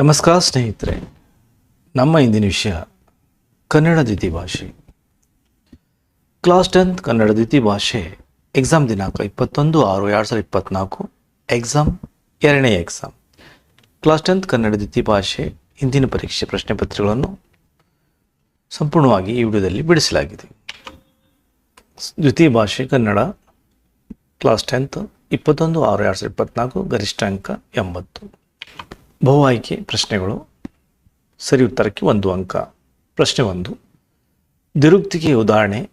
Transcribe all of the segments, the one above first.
ನಮಸ್ಕಾರ ಸ್ನೇಹಿತರೆ, ನಮ್ಮ ಇಂದಿನ ವಿಷಯ ಕನ್ನಡ ದ್ವಿತೀಯ ಭಾಷೆ ಕ್ಲಾಸ್ ಟೆಂತ್ ಕನ್ನಡ ದ್ವಿತೀಯ ಭಾಷೆ ಎಕ್ಸಾಮ್ ದಿನಾಂಕ ಇಪ್ಪತ್ತೊಂದು ಆರು ಎರಡು ಸಾವಿರದ ಇಪ್ಪತ್ತ್ನಾಲ್ಕು ಎಕ್ಸಾಮ್ ಎರಡನೇ ಎಕ್ಸಾಮ್. ಕ್ಲಾಸ್ ಟೆಂತ್ ಕನ್ನಡ ದ್ವಿತೀಯ ಭಾಷೆ ಹಿಂದಿನ ಪರೀಕ್ಷೆ ಪ್ರಶ್ನೆ ಪತ್ರಿಕೆಗಳನ್ನು ಸಂಪೂರ್ಣವಾಗಿ ಈ ವಿಡಿಯೋದಲ್ಲಿ ಬಿಡಿಸಲಾಗಿದೆ. ದ್ವಿತೀಯ ಭಾಷೆ ಕನ್ನಡ, ಕ್ಲಾಸ್ ಟೆಂತ್ ಇಪ್ಪತ್ತೊಂದು ಆರು ಎರಡು ಸಾವಿರದ ಇಪ್ಪತ್ತ್ನಾಲ್ಕು ಗರಿಷ್ಠ ಅಂಕ ಎಂಬತ್ತು. ಬಹು ಆಯ್ಕೆ ಪ್ರಶ್ನೆಗಳು. ಸರಿ ಉತ್ತರಕ್ಕೆ ಒಂದು ಅಂಕ. ಪ್ರಶ್ನೆ ಒಂದು. ದಿರುಕ್ತಿಗೆ ಉದಾಹರಣೆ.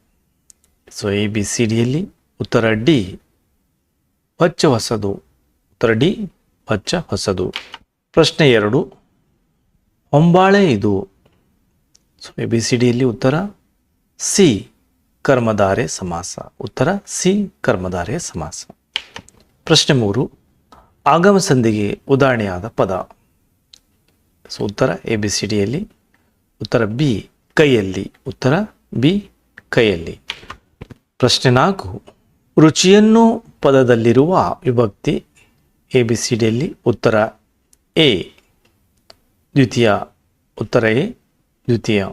ಸೊ, ಎ, ಬಿ, ಸಿ ಡಿಯಲ್ಲಿ ಉತ್ತರ ಡಿ ಹೊಚ್ಚ ಹೊಸದು. ಉತ್ತರ ಡಿ ಹೊಚ್ಚ ಹೊಸದು. ಪ್ರಶ್ನೆ ಎರಡು. ಹೊಂಬಾಳೆ ಇದು. ಸೊ, ಎ, ಬಿ, ಸಿ ಡಿಯಲ್ಲಿ ಉತ್ತರ ಸಿ, ಕರ್ಮಧಾರೆ ಸಮಾಸ. ಉತ್ತರ ಸಿ, ಕರ್ಮಧಾರೆ ಸಮಾಸ. ಪ್ರಶ್ನೆ ಮೂರು. ಆಗಮ ಸಂಧಿಗೆ ಉದಾಹರಣೆಯಾದ ಪದ. ಸೊ ಉತ್ತರ ಎ ಬಿ ಸಿ ಡಿಯಲ್ಲಿ ಉತ್ತರ ಬಿ ಕೈಯಲ್ಲಿ, ಉತ್ತರ ಬಿ ಕೈಯಲ್ಲಿ. ಪ್ರಶ್ನೆ ನಾಲ್ಕು, ರುಚಿಯನ್ನು ಪದದಲ್ಲಿರುವ ವಿಭಕ್ತಿ ಎ ಬಿ ಸಿ ಡಿಯಲ್ಲಿ ಉತ್ತರ ಎ ದ್ವಿತೀಯ ಉತ್ತರ ಎ ದ್ವಿತೀಯ.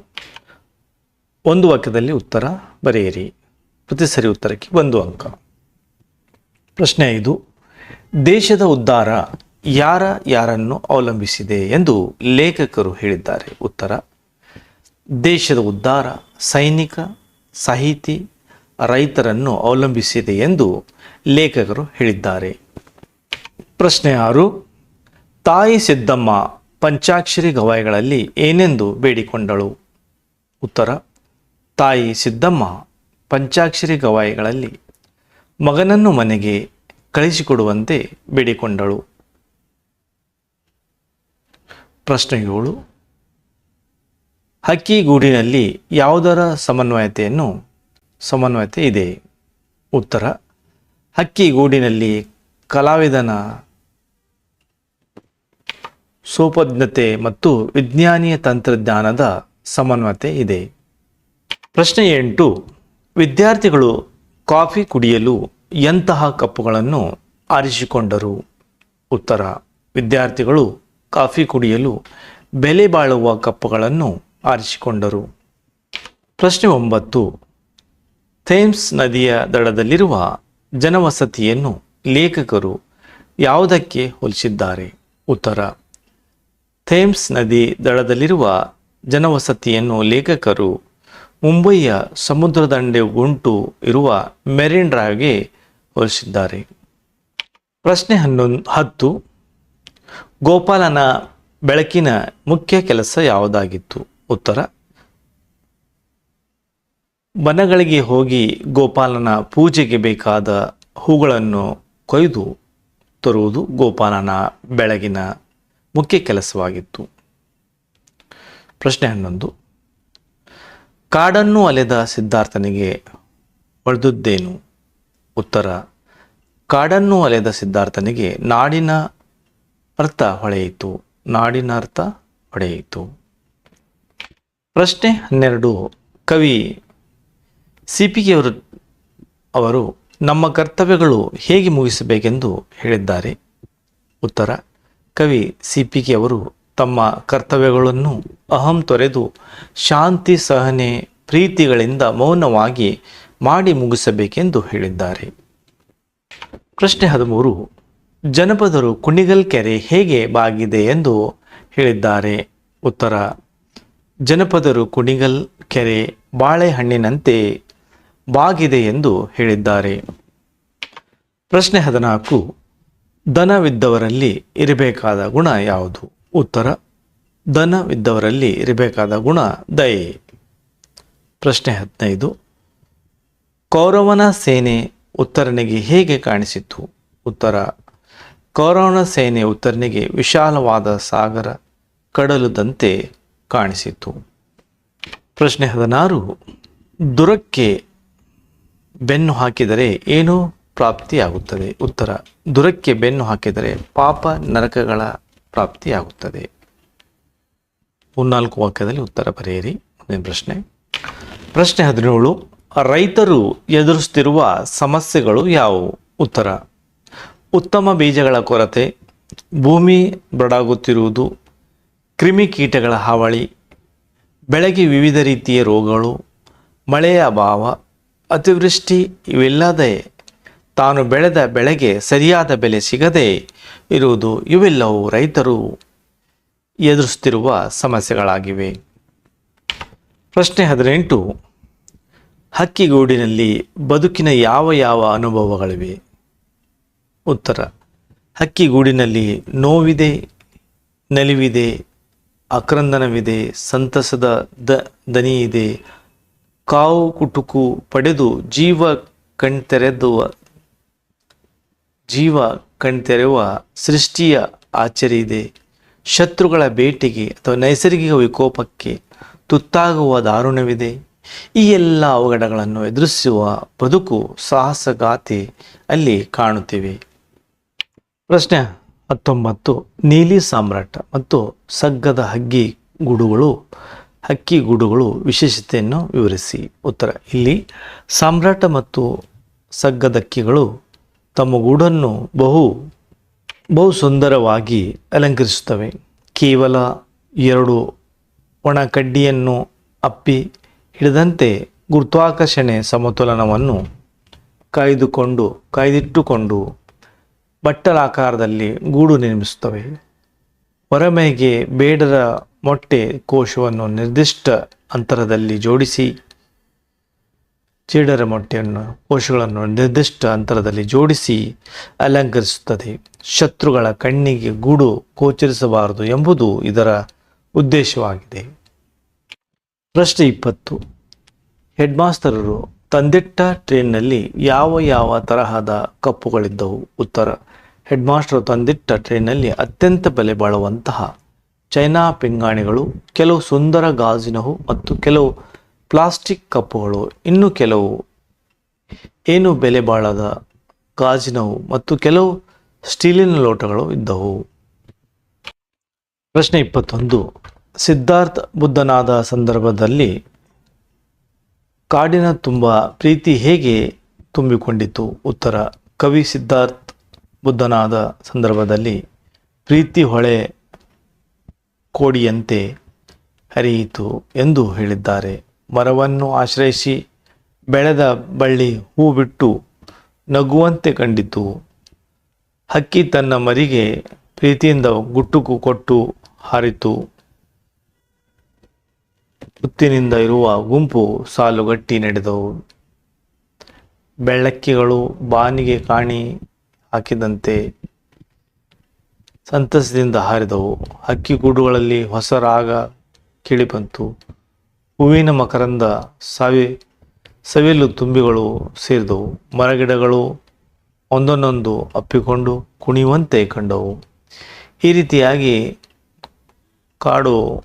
ಒಂದು ವಾಕ್ಯದಲ್ಲಿ ಉತ್ತರ ಬರೆಯಿರಿ. ಪ್ರತಿ ಸರಿ ಉತ್ತರಕ್ಕೆ ಒಂದು ಅಂಕ. ಪ್ರಶ್ನೆ ಐದು ದೇಶದ ಉದ್ಧಾರ ಯಾರ ಯಾರನ್ನು ಅವಲಂಬಿಸಿದೆ ಎಂದು ಲೇಖಕರು ಹೇಳಿದ್ದಾರೆ. ಉತ್ತರ, ದೇಶದ ಉದ್ಧಾರ ಸೈನಿಕ, ಸಾಹಿತಿ ರೈತರನ್ನು ಅವಲಂಬಿಸಿದೆ ಎಂದು ಲೇಖಕರು ಹೇಳಿದ್ದಾರೆ. ಪ್ರಶ್ನೆ ಆರು, ತಾಯಿ ಸಿದ್ದಮ್ಮ ಪಂಚಾಕ್ಷರಿ ಗವಾಯಿಗಳಲ್ಲಿ ಏನೆಂದು ಬೇಡಿಕೊಂಡಳು? ಉತ್ತರ, ತಾಯಿ ಸಿದ್ದಮ್ಮ ಪಂಚಾಕ್ಷರಿ ಗವಾಯಿಗಳಲ್ಲಿ ಮಗನನ್ನು ಮನೆಗೆ ಕಳಿಸಿಕೊಡುವಂತೆ ಬೇಡಿಕೊಂಡಳು. ಪ್ರಶ್ನೆ ಏಳು. ಹಕ್ಕಿಗೂಡಿನಲ್ಲಿ ಯಾವುದರ ಸಮನ್ವಯತೆಯನ್ನು, ಸಮನ್ವಯತೆ ಇದೆ? ಉತ್ತರ ಹಕ್ಕಿಗೂಡಿನಲ್ಲಿ ಕಲಾವಿದನ ಸೋಪಜ್ಞತೆ ಮತ್ತು ವಿಜ್ಞಾನೀಯ ತಂತ್ರಜ್ಞಾನದ ಸಮನ್ವಯತೆ ಇದೆ. ಪ್ರಶ್ನೆ ಎಂಟು, ವಿದ್ಯಾರ್ಥಿಗಳು ಕಾಫಿ ಕುಡಿಯಲು ಎಂತಹ ಕಪ್ಪುಗಳನ್ನು ಆರಿಸಿಕೊಂಡರು? ಉತ್ತರ. ವಿದ್ಯಾರ್ಥಿಗಳು ಕಾಫಿ ಕುಡಿಯಲು ಬೆಲೆ ಬಾಳುವ ಕಪ್ಪುಗಳನ್ನು ಆರಿಸಿಕೊಂಡರು. ಪ್ರಶ್ನೆ ಒಂಬತ್ತು. ಥೇಮ್ಸ್ ನದಿಯ ದಡದಲ್ಲಿರುವ ಜನವಸತಿಯನ್ನು ಲೇಖಕರು ಯಾವುದಕ್ಕೆ ಹೋಲಿಸಿದ್ದಾರೆ? ಉತ್ತರ. ಥೇಮ್ಸ್ ನದಿ ದಡದಲ್ಲಿರುವ ಜನವಸತಿಯನ್ನು ಲೇಖಕರು ಮುಂಬಯಿಯ ಸಮುದ್ರ ದಂಡೆ ಗುಂಟು ಇರುವ ಮೆರಿನ್ ಡ್ರೈವ್ಗೆ ಹೋಲಿಸಿದ್ದಾರೆ ಪ್ರಶ್ನೆ ಹನ್ನೊಂದು, ಹತ್ತು. ಗೋಪಾಲನ ಬೆಳಕಿನ ಮುಖ್ಯ ಕೆಲಸ ಯಾವುದಾಗಿತ್ತು? ಉತ್ತರ ಮನಗಳಿಗೆ ಹೋಗಿ ಗೋಪಾಲನ ಪೂಜೆಗೆ ಬೇಕಾದ ಹೂಗಳನ್ನು ಕೊಯ್ದು ತರುವುದು ಗೋಪಾಲನ ಬೆಳಗಿನ ಮುಖ್ಯ ಕೆಲಸವಾಗಿತ್ತು. ಪ್ರಶ್ನೆ ಹನ್ನೊಂದು, ಕಾಡನ್ನು ಅಲೆದ ಸಿದ್ಧಾರ್ಥನಿಗೆ ಹೊಳೆದದ್ದೇನು ಉತ್ತರ. ಕಾಡನ್ನು ಅಲೆದ ಸಿದ್ಧಾರ್ಥನಿಗೆ ನಾಡಿನ ಅರ್ಥ ಹೊಳೆಯಿತು. ನಾಡಿನ ಅರ್ಥ ಹೊಳೆಯಿತು. ಪ್ರಶ್ನೆ ಹನ್ನೆರಡು. ಕವಿ ಸಿಪಿಗೆಯವರು ಅವರು ನಮ್ಮ ಕರ್ತವ್ಯಗಳು ಹೇಗೆ ಮುಗಿಸಬೇಕೆಂದು ಹೇಳಿದ್ದಾರೆ. ಉತ್ತರ. ಕವಿ ಸಿಪಿಗೆ ಅವರು ತಮ್ಮ ಕರ್ತವ್ಯಗಳನ್ನು ಅಹಂ ತೊರೆದು ಶಾಂತಿ ಸಹನೆ, ಪ್ರೀತಿಗಳಿಂದ ಮೌನವಾಗಿ ಮಾಡಿ ಮುಗಿಸಬೇಕೆಂದು ಹೇಳಿದ್ದಾರೆ. ಪ್ರಶ್ನೆ ಹದಿಮೂರು, ಜನಪದರು ಕುಣಿಗಲ್ ಕೆರೆ ಹೇಗೆ ಬಾಗಿದೆ ಎಂದು ಹೇಳಿದ್ದಾರೆ. ಉತ್ತರ, ಜನಪದರು ಕುಣಿಗಲ್ ಕೆರೆ ಬಾಳೆಹಣ್ಣಿನಂತೆ ಬಾಗಿದೆ ಎಂದು ಹೇಳಿದ್ದಾರೆ. ಪ್ರಶ್ನೆ ಹದಿನಾಲ್ಕು ದನವಿದ್ದವರಲ್ಲಿ ಇರಬೇಕಾದ ಗುಣ ಯಾವುದು? ಉತ್ತರ ದನವಿದ್ದವರಲ್ಲಿ ಇರಬೇಕಾದ ಗುಣ ದಯೆ. ಪ್ರಶ್ನೆ ಹದಿನೈದು ಕೌರವನ ಸೇನೆ ಉತ್ತರನಿಗೆ ಹೇಗೆ ಕಾಣಿಸಿತು ಉತ್ತರ, ಕೌರವನ ಸೇನೆ ಉತ್ತರನಿಗೆ ವಿಶಾಲವಾದ ಸಾಗರ ಕಡಲದಂತೆ ಕಾಣಿಸಿತು ಪ್ರಶ್ನೆ ಹದಿನಾರು, ದುರಕ್ಕೆ ಬೆನ್ನು ಹಾಕಿದರೆ ಏನು ಪ್ರಾಪ್ತಿಯಾಗುತ್ತದೆ? ಉತ್ತರ, ದುರಕ್ಕೆ ಬೆನ್ನು ಹಾಕಿದರೆ ಪಾಪ ನರಕಗಳ ಪ್ರಾಪ್ತಿಯಾಗುತ್ತದೆ. ಮೂರ್ನಾಲ್ಕು ವಾಕ್ಯದಲ್ಲಿ ಉತ್ತರ ಬರೆಯಿರಿ, ಮುಂದಿನ ಪ್ರಶ್ನೆ. ಪ್ರಶ್ನೆ ಹದಿನೇಳು ರೈತರು ಎದುರಿಸ್ತಿರುವ ಸಮಸ್ಯೆಗಳು ಯಾವುವು? ಉತ್ತರ. ಉತ್ತಮ ಬೀಜಗಳ ಕೊರತೆ, ಭೂಮಿ ಬಡಾಗುತ್ತಿರುವುದು ಕ್ರಿಮಿಕೀಟಗಳ ಹಾವಳಿ, ಬೆಳೆಗೆ ವಿವಿಧ ರೀತಿಯ ರೋಗಗಳು, ಮಳೆಯ ಅಭಾವ, ಅತಿವೃಷ್ಟಿ ಇವೆಲ್ಲದೆ ತಾನು ಬೆಳೆದ ಬೆಳೆಗೆ ಸರಿಯಾದ ಬೆಲೆ ಸಿಗದೆ ಇರುವುದು ಇವೆಲ್ಲವೂ ರೈತರು ಎದುರಿಸುತ್ತಿರುವ ಸಮಸ್ಯೆಗಳಾಗಿವೆ. ಪ್ರಶ್ನೆ ಹದಿನೆಂಟು. ಹಕ್ಕಿಗೂಡಿನಲ್ಲಿ ಬದುಕಿನ ಯಾವ ಯಾವ ಅನುಭವಗಳಿವೆ? ಉತ್ತರ, ಹಕ್ಕಿಗೂಡಿನಲ್ಲಿ ನೋವಿದೆ, ನಲಿವಿದೆ, ಅಕ್ರಂದನವಿದೆ, ಸಂತಸದ ದ ದನಿ ಇದೆ ಕಾವು ಕುಟುಕು ಪಡೆದು ಜೀವ ಕಣ್ತೆರೆದುವ, ಜೀವ ಕಣ್ತೆರೆಯುವ ಸೃಷ್ಟಿಯ ಆಚರಿ ಇದೆ ಶತ್ರುಗಳ ಬೇಟೆಗೆ ಅಥವಾ ನೈಸರ್ಗಿಕ ವಿಕೋಪಕ್ಕೆ ತುತ್ತಾಗುವ ದಾರುಣವಿದೆ. ಈ ಎಲ್ಲ ಅವಘಡಗಳನ್ನು ಎದುರಿಸುವ ಬದುಕು ಸಾಹಸಗಾತಿ ಅಲ್ಲಿ ಕಾಣುತ್ತಿವೆ. ಪ್ರಶ್ನೆ ಹತ್ತೊಂಬತ್ತು. ನೀಲಿ ಸಾಮ್ರಾಟ ಮತ್ತು ಸಗ್ಗದ ಹಗ್ಗಿ ಗುಡುಗಳು, ಹಕ್ಕಿ ಗುಡುಗಳು ವಿಶೇಷತೆಯನ್ನು ವಿವರಿಸಿ. ಉತ್ತರ, ಇಲ್ಲಿ ಸಾಮ್ರಾಟ ಮತ್ತು ಸಗ್ಗದಕ್ಕಿಗಳು ತಮ್ಮ ಗೂಡನ್ನು ಬಹು ಬಹು ಸುಂದರವಾಗಿ ಅಲಂಕರಿಸುತ್ತವೆ. ಕೇವಲ ಎರಡು ಒಣ ಕಡ್ಡಿಯನ್ನು ಅಪ್ಪಿ ಹಿಡಿದಂತೆ ಗುರುತ್ವಾಕರ್ಷಣೆ ಸಮತೋಲನವನ್ನು ಕಾಯ್ದುಕೊಂಡು, ಕಾಯ್ದಿಟ್ಟುಕೊಂಡು ಬಟ್ಟಲಾಕಾರದಲ್ಲಿ ಗೂಡು ನಿರ್ಮಿಸುತ್ತವೆ. ಹೊರಮೈಗೆ ಬೇಡರ ಮೊಟ್ಟೆ ಕೋಶವನ್ನು ನಿರ್ದಿಷ್ಟ ಅಂತರದಲ್ಲಿ ಜೋಡಿಸಿ, ಚೀಡರ ಮೊಟ್ಟೆಯನ್ನು, ಕೋಶಗಳನ್ನು ನಿರ್ದಿಷ್ಟ ಅಂತರದಲ್ಲಿ ಜೋಡಿಸಿ ಅಲಂಕರಿಸುತ್ತದೆ. ಶತ್ರುಗಳ ಕಣ್ಣಿಗೆ ಗೂಡು ಗೋಚರಿಸಬಾರದು ಎಂಬುದು ಇದರ ಉದ್ದೇಶವಾಗಿದೆ. ಪ್ರಶ್ನೆ ಇಪ್ಪತ್ತು. ಹೆಡ್ ಮಾಸ್ತರರು ತಂದಿಟ್ಟ ಟ್ರೈನ್ನಲ್ಲಿ ಯಾವ ಯಾವ ತರಹದ ಕಪ್ಪುಗಳಿದ್ದವು? ಉತ್ತರ ಹೆಡ್ ಮಾಸ್ಟರ್ ತಂದಿಟ್ಟ ಟ್ರೈನ್ನಲ್ಲಿ ಅತ್ಯಂತ ಬೆಲೆ ಬಾಳುವಂತಹ ಚೈನಾ ಪಿಂಗಾಣಿಗಳು, ಕೆಲವು ಸುಂದರ ಗಾಜಿನವು ಮತ್ತು ಕೆಲವು ಪ್ಲಾಸ್ಟಿಕ್ ಕಪ್ಪುಗಳು, ಇನ್ನು ಕೆಲವು ಏನು ಬೆಲೆ ಬಾಳದ ಗಾಜಿನವು ಮತ್ತು ಕೆಲವು ಸ್ಟೀಲಿನ ಲೋಟಗಳು ಇದ್ದವು. ಪ್ರಶ್ನೆ ಇಪ್ಪತ್ತೊಂದು ಸಿದ್ಧಾರ್ಥ ಬುದ್ಧನಾದ ಸಂದರ್ಭದಲ್ಲಿ ಕಾಡಿನ ತುಂಬ ಪ್ರೀತಿ ಹೇಗೆ ತುಂಬಿಕೊಂಡಿತು ಉತ್ತರ, ಕವಿ ಸಿದ್ಧಾರ್ಥ ಬುದ್ಧನಾದ ಸಂದರ್ಭದಲ್ಲಿ ಪ್ರೀತಿ ಹೊಳೆ ಕೋಡಿಯಂತೆ ಹರಿಯಿತು ಎಂದು ಹೇಳಿದ್ದಾರೆ. ಮರವನ್ನು ಆಶ್ರಯಿಸಿ ಬೆಳೆದ ಬಳ್ಳಿ ಹೂ ಬಿಟ್ಟು ನಗುವಂತೆ ಕಂಡಿತು. ಹಕ್ಕಿ ತನ್ನ ಮರಿಗೆ ಪ್ರೀತಿಯಿಂದ ಗುಟ್ಟುಕು ಕೊಟ್ಟು ಹಾರಿತು. ಮುತ್ತಿನಿಂದ ಇರುವ ಗುಂಪು ಸಾಲುಗಟ್ಟಿ ನಡೆದವು. ಬೆಳ್ಳಕ್ಕಿಗಳು ಬಾನಿಗೆ ಕಾಣಿ ಹಾಕಿದಂತೆ ಸಂತಸದಿಂದ ಹಾರಿದವು. ಹಕ್ಕಿಗೂಡುಗಳಲ್ಲಿ ಹೊಸ ರಾಗ ಕೇಳಿಬಂತು. ಹೂವಿನ ಮಕರಂದ ಸವಿ, ಸವಿಲು ತುಂಬಿಗಳು ಸೇರಿದವು. ಮರಗಿಡಗಳು ಒಂದೊಂದೊಂದು ಅಪ್ಪಿಕೊಂಡು ಕುಣಿಯುವಂತೆ ಕಂಡವು. ಈ ರೀತಿಯಾಗಿ ಕಾಡು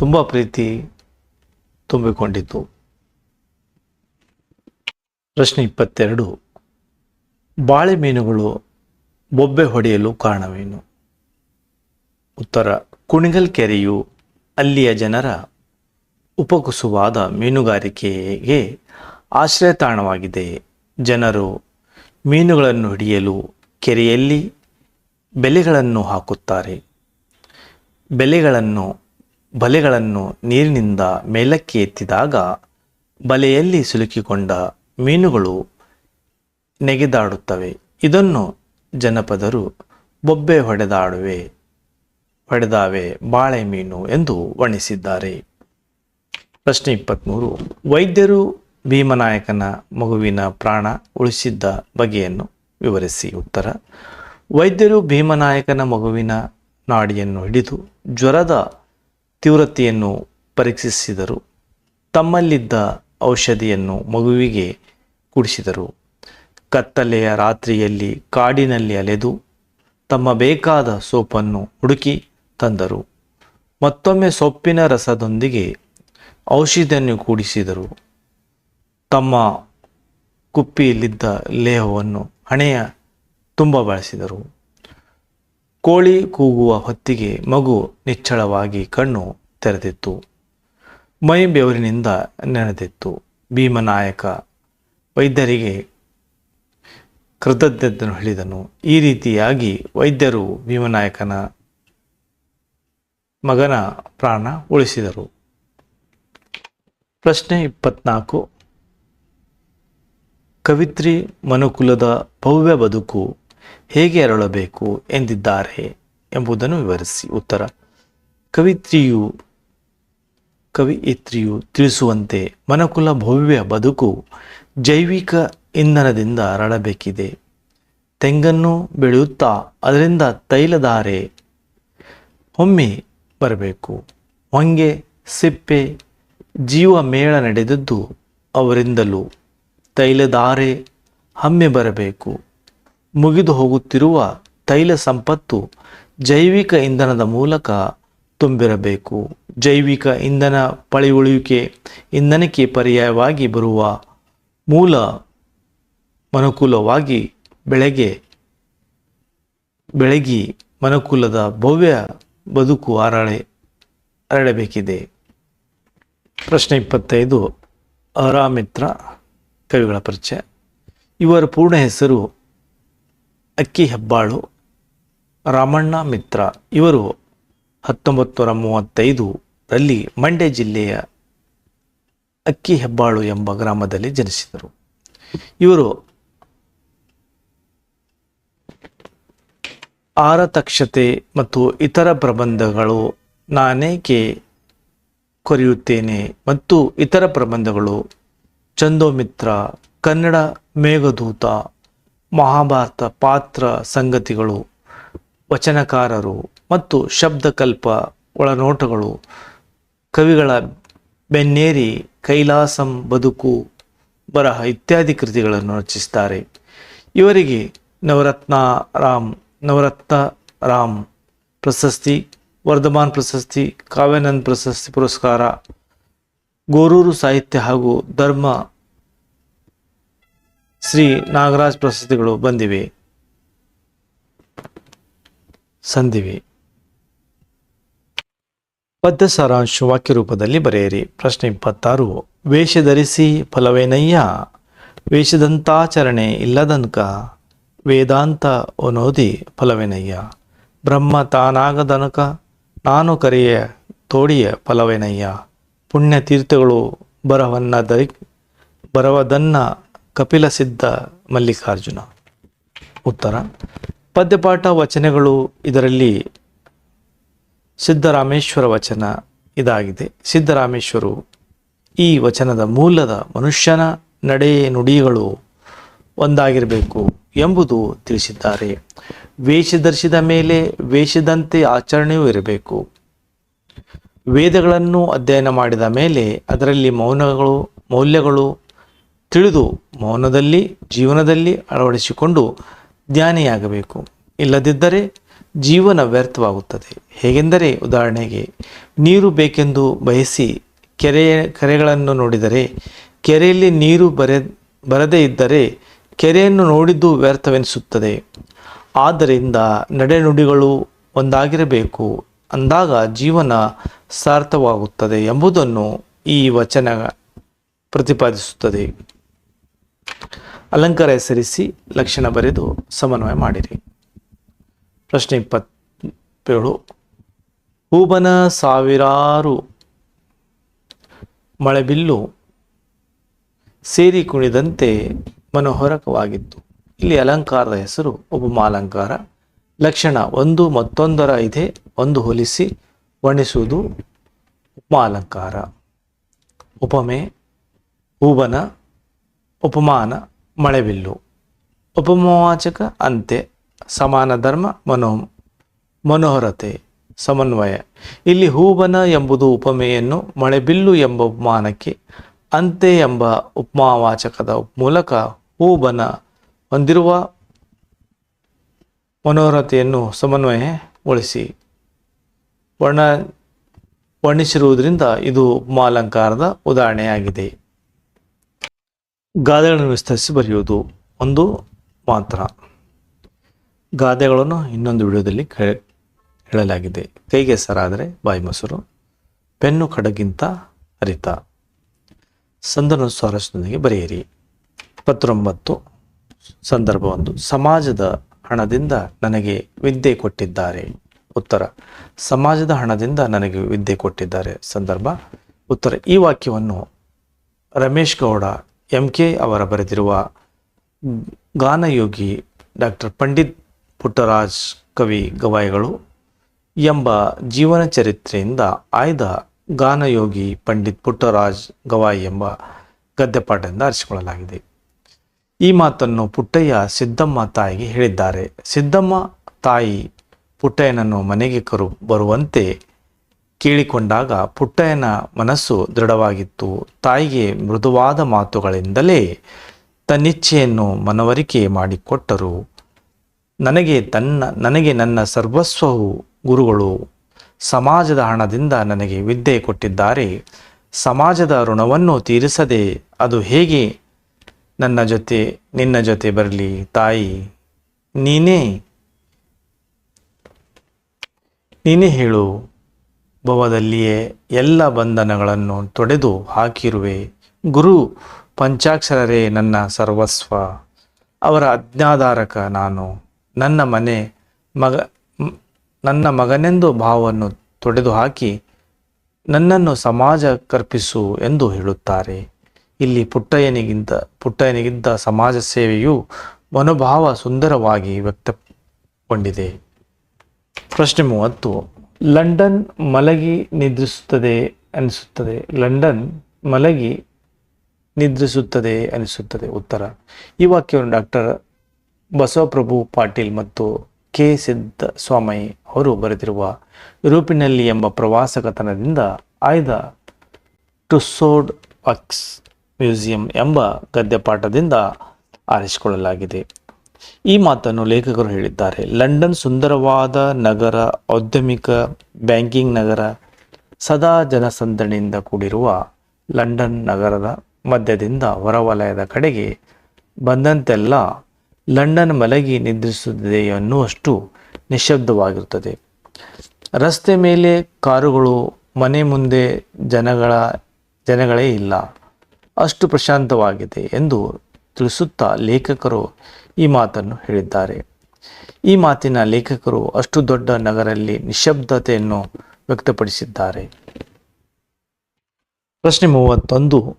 ತುಂಬ ಪ್ರೀತಿ ತುಂಬಿಕೊಂಡಿತು ಪ್ರಶ್ನೆ ಇಪ್ಪತ್ತೆರಡು, ಬಾಳೆ ಮೀನುಗಳು ಬೊಬ್ಬೆ ಹೊಡೆಯಲು ಕಾರಣವೇನು? ಉತ್ತರ, ಕುಣಿಗಲ್ ಕೆರೆಯು ಅಲ್ಲಿಯ ಜನರ ಉಪಕುಸುವಾದ ಮೀನುಗಾರಿಕೆಗೆ ಆಶ್ರಯ ತಾಣವಾಗಿದೆ. ಜನರು ಮೀನುಗಳನ್ನು ಹಿಡಿಯಲು ಕೆರೆಯಲ್ಲಿ ಬೆಲೆಗಳನ್ನು ಹಾಕುತ್ತಾರೆ. ಬೆಲೆಗಳನ್ನು ಬಲೆಗಳನ್ನು ನೀರಿನಿಂದ ಮೇಲಕ್ಕೆ ಎತ್ತಿದಾಗ ಬಲೆಯಲ್ಲಿ ಸಿಲುಕಿಕೊಂಡ ಮೀನುಗಳು ನೆಗೆದಾಡುತ್ತವೆ. ಇದನ್ನು ಜನಪದರು ಬೊಬ್ಬೆ ಹೊಡೆದಾಡುವೆ, ಹೊಡೆದಾವೆ ಬಾಳೆ ಮೀನು ಎಂದು ವರ್ಣಿಸಿದ್ದಾರೆ. ಪ್ರಶ್ನೆ ಇಪ್ಪತ್ತ್ಮೂರು ವೈದ್ಯರು ಭೀಮನಾಯಕನ ಮಗುವಿನ ಪ್ರಾಣ ಉಳಿಸಿದ್ದ ಬಗೆಯನ್ನು ವಿವರಿಸಿ ಉತ್ತರ. ವೈದ್ಯರು ಭೀಮನಾಯಕನ ಮಗುವಿನ ನಾಡಿಯನ್ನು ಹಿಡಿದು ಜ್ವರದ ತೀವ್ರತೆಯನ್ನು ಪರೀಕ್ಷಿಸಿದರು. ತಮ್ಮಲ್ಲಿದ್ದ ಔಷಧಿಯನ್ನು ಮಗುವಿಗೆ ಕುಡಿಸಿದರು. ಕತ್ತಲೆಯ ರಾತ್ರಿಯಲ್ಲಿ ಕಾಡಿನಲ್ಲಿ ಅಲೆದು ತಮ್ಮ ಬೇಕಾದ ಸೋಪನ್ನು ಹುಡುಕಿ ತಂದರು. ಮತ್ತೊಮ್ಮೆ ಸೊಪ್ಪಿನ ರಸದೊಂದಿಗೆ ಔಷಧಿಯನ್ನು ಕೂಡಿಸಿದರು. ತಮ್ಮ ಕುಪ್ಪಿಯಲ್ಲಿದ್ದ ಲೇಹವನ್ನು ಹಣೆಯ ತುಂಬ ಬಳಸಿದರು. ಕೋಳಿ ಕೂಗುವ ಹೊತ್ತಿಗೆ ಮಗು ನಿಚ್ಚಳವಾಗಿ ಕಣ್ಣು ತೆರೆದಿತ್ತು. ಮೈ ಬೆವರಿನಿಂದ ನೆನೆದಿತ್ತು. ಭೀಮನಾಯಕ ವೈದ್ಯರಿಗೆ ಕೃತಜ್ಞತೆಯನ್ನು ಹೇಳಿದನು. ಈ ರೀತಿಯಾಗಿ ವೈದ್ಯರು ಭೀಮನಾಯಕನ ಮಗನ ಪ್ರಾಣ ಉಳಿಸಿದರು. ಪ್ರಶ್ನೆ ಇಪ್ಪತ್ನಾಲ್ಕು. ಕವಿತ್ರಿ ಮನುಕುಲದ ಭವ್ಯ ಬದುಕು ಹೇಗೆ ಅರಳಬೇಕು ಎಂದಿದ್ದಾರೆ ಎಂಬುದನ್ನು ವಿವರಿಸಿ. ಉತ್ತರ, ಕವಿತ್ರಿಯು ಕವಿಯಿತ್ರಿಯು ತಿಳಿಸುವಂತೆ ಮನಕುಲ ಭವ್ಯ ಬದುಕು ಜೈವಿಕ ಇಂಧನದಿಂದ ಅರಳಬೇಕಿದೆ. ತೆಂಗನ್ನು ಬೆಳೆಯುತ್ತಾ ಅದರಿಂದ ತೈಲಧಾರೆ ಒಮ್ಮೆ ಬರಬೇಕು. ಹೊಂಗೆ, ಸಿಪ್ಪೆ, ಜೀವ ಮೇಳ ನಡೆದದ್ದು ಅವರಿಂದಲೂ ತೈಲಧಾರೆ ಹಮ್ಮೆ ಬರಬೇಕು. ಮುಗಿದು ಹೋಗುತ್ತಿರುವ ತೈಲ ಸಂಪತ್ತು ಜೈವಿಕ ಇಂಧನದ ಮೂಲಕ ತುಂಬಿರಬೇಕು. ಜೈವಿಕ ಇಂಧನ ಪಳೆಯುಳಿಕೆ ಇಂಧನಕ್ಕೆ ಪರ್ಯಾಯವಾಗಿ ಬರುವ ಮೂಲ ಮನುಕೂಲವಾಗಿ ಬೆಳೆಗೆ, ಬೆಳಗಿ ಮನುಕುಲದ ಭವ್ಯ ಬದುಕು ಅರಳೆ, ಅರಳಬೇಕಿದೆ. ಪ್ರಶ್ನೆ ಇಪ್ಪತ್ತೈದು, ಅರಾಮಿತ್ರ ಕವಿಗಳ ಪರಿಚಯ. ಇವರ ಪೂರ್ಣ ಹೆಸರು ಅಕ್ಕಿ ಹೆಬ್ಬಾಳು, ರಾಮಣ್ಣ ಮಿತ್ರ, ಇವರು ಹತ್ತೊಂಬತ್ತು ನೂರ ಮೂವತ್ತೈದು ರಲ್ಲಿ ಮಂಡ್ಯ ಜಿಲ್ಲೆಯ ಅಕ್ಕಿ ಹೆಬ್ಬಾಳು ಎಂಬ ಗ್ರಾಮದಲ್ಲಿ ಜನಿಸಿದರು. ಇವರು ಆರತಕ್ಷತೆ ಮತ್ತು ಇತರ ಪ್ರಬಂಧಗಳು ನಾನೇಕೆ ಕೊರೆಯುತ್ತೇನೆ ಮತ್ತು ಇತರ ಪ್ರಬಂಧಗಳು ಚಂದೋಮಿತ್ರ, ಕನ್ನಡ ಮೇಘದೂತ ಮಹಾಭಾರತ ಪಾತ್ರ ಸಂಗತಿಗಳು, ವಚನಕಾರರು ಮತ್ತು ಶಬ್ದಕಲ್ಪ ಒಳನೋಟಗಳು, ಕವಿಗಳ ಬೆನ್ನೇರಿ ಕೈಲಾಸಂ ಬದುಕು ಬರಹ ಇತ್ಯಾದಿ ಕೃತಿಗಳನ್ನು ರಚಿಸುತ್ತಾರೆ. ಇವರಿಗೆ ನವರತ್ನ ರಾಮ್ ನವರತ್ನ ರಾಮ್ ಪ್ರಶಸ್ತಿ, ವರ್ಧಮಾನ್ ಪ್ರಶಸ್ತಿ, ಕಾವ್ಯಾನಂದ್ ಪ್ರಶಸ್ತಿ ಪುರಸ್ಕಾರ, ಗೋರೂರು ಸಾಹಿತ್ಯ ಹಾಗೂ ಧರ್ಮ ಶ್ರೀ ನಾಗರಾಜ್ ಪ್ರಶಸ್ತಿಗಳು ಬಂದಿವೆ. ಸಂದಿವೆ. ಪದ್ಯ ಸಾರಾಂಶ ವಾಕ್ಯ ರೂಪದಲ್ಲಿ ಬರೆಯಿರಿ. ಪ್ರಶ್ನೆ ಇಪ್ಪತ್ತಾರು. ವೇಷ ಧರಿಸಿ ಫಲವೇನಯ್ಯ? ವೇಷದಂತಾಚರಣೆ ಇಲ್ಲದನ್ಕ ವೇದಾಂತ ಒನೋದಿ ಫಲವೇನಯ್ಯ? ಬ್ರಹ್ಮ ತಾನಾಗದನಕ? ನಾನು ಕರೆಯ ತೋಡಿಯ ಫಲವೇನಯ್ಯ? ಪುಣ್ಯ ತೀರ್ಥಗಳು ಬರವನ್ನ ದರಿ ಬರವದನ್ನ ಕಪಿಲ ಸಿದ್ಧ ಮಲ್ಲಿಕಾರ್ಜುನ. ಉತ್ತರ, ಪದ್ಯಪಾಠ ವಚನಗಳು ಇದರಲ್ಲಿ ಸಿದ್ದರಾಮೇಶ್ವರ ವಚನ ಇದಾಗಿದೆ. ಸಿದ್ಧರಾಮೇಶ್ವರು ಈ ವಚನದ ಮೂಲದ ಮನುಷ್ಯನ ನಡೆ ನುಡಿಗಳು ಒಂದಾಗಿರಬೇಕು ಎಂಬುದು ತಿಳಿಸಿದ್ದಾರೆ. ವೇಷ ಧರಿಸಿದ ಮೇಲೆ ವೇಷದಂತೆ ಆಚರಣೆಯೂ ಇರಬೇಕು. ವೇದಗಳನ್ನು ಅಧ್ಯಯನ ಮಾಡಿದ ಮೇಲೆ ಅದರಲ್ಲಿ ಮೌನಗಳು, ಮೌಲ್ಯಗಳು ತಿಳಿದು ಮೌನದಲ್ಲಿ, ಜೀವನದಲ್ಲಿ ಅಳವಡಿಸಿಕೊಂಡು ಜ್ಞಾನಿಯಾಗಬೇಕು ಇಲ್ಲದಿದ್ದರೆ ಜೀವನ ವ್ಯರ್ಥವಾಗುತ್ತದೆ. ಹೇಗೆಂದರೆ, ಉದಾಹರಣೆಗೆ, ನೀರು ಬೇಕೆಂದು ಬಯಸಿ ಕೆರೆಯ ಕೆರೆಗಳನ್ನು ನೋಡಿದರೆ, ಕೆರೆಯಲ್ಲಿ ನೀರು ಬರೆ, ಬರದೇ ಇದ್ದರೆ ಕೆರೆಯನ್ನು ನೋಡಿದ್ದು ವ್ಯರ್ಥವೆನಿಸುತ್ತದೆ. ಆದ್ದರಿಂದ ನಡೆನುಡಿಗಳು ಒಂದಾಗಿರಬೇಕು. ಅಂದಾಗ ಜೀವನ ಸಾರ್ಥವಾಗುತ್ತದೆ ಎಂಬುದನ್ನು ಈ ವಚನ ಪ್ರತಿಪಾದಿಸುತ್ತದೆ. ಅಲಂಕಾರ ಹೆಸರಿಸಿ ಲಕ್ಷಣ ಬರೆದು ಸಮನ್ವಯ ಮಾಡಿರಿ. ಪ್ರಶ್ನೆ ಇಪ್ಪತ್ತೇಳು. ಹೂಬನ ಸಾವಿರಾರು ಮಳೆಬಿಲ್ಲು ಸೇರಿ ಕುಣಿದಂತೆ ಮನೋಹರಕವಾಗಿತ್ತು. ಇಲ್ಲಿ ಅಲಂಕಾರದ ಹೆಸರು ಉಪಮಾಲಂಕಾರ. ಲಕ್ಷಣ ಒಂದು ಮತ್ತೊಂದರ ಇದೆ, ಒಂದು ಹೋಲಿಸಿ ವರ್ಣಿಸುವುದು ಉಪಮಾಲಂಕಾರ. ಉಪಮೆ, ಹೂಬನ, ಉಪಮಾನ ಮಳೆಬಿಲ್ಲು. ಉಪಮವಾಚಕ ಅಂತೆ ಸಮಾನ ಧರ್ಮ ಮನೋ ಮನೋಹರತೆ. ಸಮನ್ವಯ. ಇಲ್ಲಿ ಹೂಬನ ಎಂಬುದು ಉಪಮೆಯನ್ನು ಮಳೆಬಿಲ್ಲು ಎಂಬ ಉಪಮಾನಕ್ಕೆ ಅಂತೆ ಎಂಬ ಉಪಮಾವಾಚಕದ ಮೂಲಕ ಹೂಬನ ಹೊಂದಿರುವ ಮನೋಹರತೆಯನ್ನು ಸಮನ್ವಯಗೊಳಿಸಿ ವರ್ಣ ವರ್ಣಿಸಿರುವುದರಿಂದ ಇದು ಉಪಮಾಲಂಕಾರದ ಉದಾಹರಣೆಯಾಗಿದೆ. ಗಾದೆಗಳನ್ನು ವಿಸ್ತರಿಸಿ ಬರೆಯುವುದು ಒಂದು ಮಾತ್ರ. ಗಾದೆಗಳನ್ನು ಇನ್ನೊಂದು ವಿಡಿಯೋದಲ್ಲಿ ಹೇಳಲಾಗಿದೆ. ಕೈಗೆ ಸರಾದರೆ ಬಾಯಿ ಮೊಸರು, ಪೆನ್ನು ಕಡಗಿಂತ ಹರಿತ ಸಂದನ ಸ್ವಾರಸ್ಯದೊಂದಿಗೆ ಬರೆಯಿರಿ. ಇಪ್ಪತ್ತೊಂಬತ್ತು, ಸಂದರ್ಭ ಒಂದು. ಸಮಾಜದ ಹಣದಿಂದ ನನಗೆ ವಿದ್ಯೆ ಕೊಟ್ಟಿದ್ದಾರೆ. ಉತ್ತರ. ಸಮಾಜದ ಹಣದಿಂದ ನನಗೆ ವಿದ್ಯೆ ಕೊಟ್ಟಿದ್ದಾರೆ. ಸಂದರ್ಭ. ಉತ್ತರ. ಈ ವಾಕ್ಯವನ್ನು ರಮೇಶ್ ಗೌಡ ಎಂ ಕೆ ಅವರ ಬರೆದಿರುವ ಗಾನಯೋಗಿ ಡಾಕ್ಟರ್ ಪಂಡಿತ್ ಪುಟ್ಟರಾಜ್ ಕವಿ ಗವಾಯಿಗಳು ಎಂಬ ಜೀವನ ಚರಿತ್ರೆಯಿಂದ ಆಯ್ದ ಗಾನಯೋಗಿ ಪಂಡಿತ್ ಪುಟ್ಟರಾಜ್ ಗವಾಯಿ ಎಂಬ ಗದ್ಯಪಾಠದಿಂದ ಆರಿಸಿಕೊಳ್ಳಲಾಗಿದೆ. ಈ ಮಾತನ್ನು ಪುಟ್ಟಯ್ಯ ಸಿದ್ದಮ್ಮ ತಾಯಿಗೆ ಹೇಳಿದ್ದಾರೆ. ಸಿದ್ದಮ್ಮ ತಾಯಿ ಪುಟ್ಟಯ್ಯನನ್ನು ಮನೆಗೆ ಕರು, ಬರುವಂತೆ ಕೇಳಿಕೊಂಡಾಗ ಪುಟ್ಟಯ್ಯನ ಮನಸ್ಸು ದೃಢವಾಗಿತ್ತು. ತಾಯಿಗೆ ಮೃದುವಾದ ಮಾತುಗಳಿಂದಲೇ ತನ್ನಿಚ್ಛೆಯನ್ನು ಮನವರಿಕೆ ಮಾಡಿಕೊಟ್ಟರು. ನನಗೆ ತನ್ನ, ನನಗೆ ನನ್ನ ಸರ್ವಸ್ವವು ಗುರುಗಳು, ಸಮಾಜದ ಹಣದಿಂದ ನನಗೆ ವಿದ್ಯೆ ಕೊಟ್ಟಿದ್ದಾರೆ. ಸಮಾಜದ ಋಣವನ್ನು ತೀರಿಸದೆ ಅದು ಹೇಗೆ ನನ್ನ ಜೊತೆ, ನಿನ್ನ ಜೊತೆ ಬರಲಿ ತಾಯಿ? ನೀನೇ ನೀನೇ ಹೇಳು. ಭವದಲ್ಲಿಯೇ ಎಲ್ಲ ಬಂಧನಗಳನ್ನು ತೊಡೆದು ಹಾಕಿರುವೆ. ಗುರು ಪಂಚಾಕ್ಷರರೇ ನನ್ನ ಸರ್ವಸ್ವ, ಅವರ ಅಜ್ಞಾಧಾರಕ ನಾನು. ನನ್ನ ಮನೆ ಮಗ, ನನ್ನ ಮಗನೆಂದು ಭಾವವನ್ನು ತೊಡೆದು ಹಾಕಿ ನನ್ನನ್ನು ಸಮಾಜ ಕರ್ಪಿಸು ಎಂದು ಹೇಳುತ್ತಾರೆ. ಇಲ್ಲಿ ಪುಟ್ಟಯ್ಯನಿಗಿಂತ, ಪುಟ್ಟಯ್ಯನಿಗಿದ್ದ ಸಮಾಜ ಸೇವೆಯು ಮನೋಭಾವ ಸುಂದರವಾಗಿ ವ್ಯಕ್ತಗೊಂಡಿದೆ. ಪ್ರಶ್ನೆ ಮೂವತ್ತು. ಲಂಡನ್ ಮಲಗಿ ನಿದ್ರಿಸುತ್ತದೆ ಅನಿಸುತ್ತದೆ. ಲಂಡನ್ ಮಲಗಿ ನಿದ್ರಿಸುತ್ತದೆ ಅನಿಸುತ್ತದೆ ಉತ್ತರ. ಈ ವಾಕ್ಯವನ್ನು ಡಾಕ್ಟರ್ ಬಸವಪ್ರಭು ಪಾಟೀಲ್ ಮತ್ತು ಕೆ ಸಿದ್ಧ ಸ್ವಾಮಿ ಅವರು ಬರೆದಿರುವ ಯುರೋಪಿನಲ್ಲಿ ಎಂಬ ಪ್ರವಾಸ ಕಥನದಿಂದ ಆಯ್ದ ಟುಸೋಡ್ ವಕ್ಸ್ ಮ್ಯೂಸಿಯಂ ಎಂಬ ಗದ್ಯಪಾಠದಿಂದ ಆರಿಸಿಕೊಳ್ಳಲಾಗಿದೆ. ಈ ಮಾತನ್ನು ಲೇಖಕರು ಹೇಳಿದ್ದಾರೆ. ಲಂಡನ್ ಸುಂದರವಾದ ನಗರ, ಔದ್ಯಮಿಕ ಬ್ಯಾಂಕಿಂಗ್ ನಗರ, ಸದಾ ಜನಸಂದಣಿಯಿಂದ ಕೂಡಿರುವ ಲಂಡನ್ ನಗರದ ಮಧ್ಯದಿಂದ ಹೊರವಲಯದ ಕಡೆಗೆ ಬಂದಂತೆಲ್ಲ ಲಂಡನ್ ಮಲಗಿ ನಿದ್ರಿಸುತ್ತಿದೆ ಅನ್ನುವಷ್ಟು ನಿಶಬ್ದವಾಗಿರುತ್ತದೆ ರಸ್ತೆ ಮೇಲೆ ಕಾರುಗಳು, ಮನೆ ಮುಂದೆ ಜನಗಳ, ಜನಗಳೇ ಇಲ್ಲ. ಅಷ್ಟು ಪ್ರಶಾಂತವಾಗಿದೆ ಎಂದು ತಿಳಿಸುತ್ತಾ ಲೇಖಕರು ಈ ಮಾತನ್ನು ಹೇಳಿದ್ದಾರೆ. ಈ ಮಾತಿನ ಲೇಖಕರು ಅಷ್ಟು ದೊಡ್ಡ ನಗರಲ್ಲಿ ನಿಶಬ್ದತೆಯನ್ನು ವ್ಯಕ್ತಪಡಿಸಿದ್ದಾರೆ. ಪ್ರಶ್ನೆ ಮೂವತ್ತೊಂದು,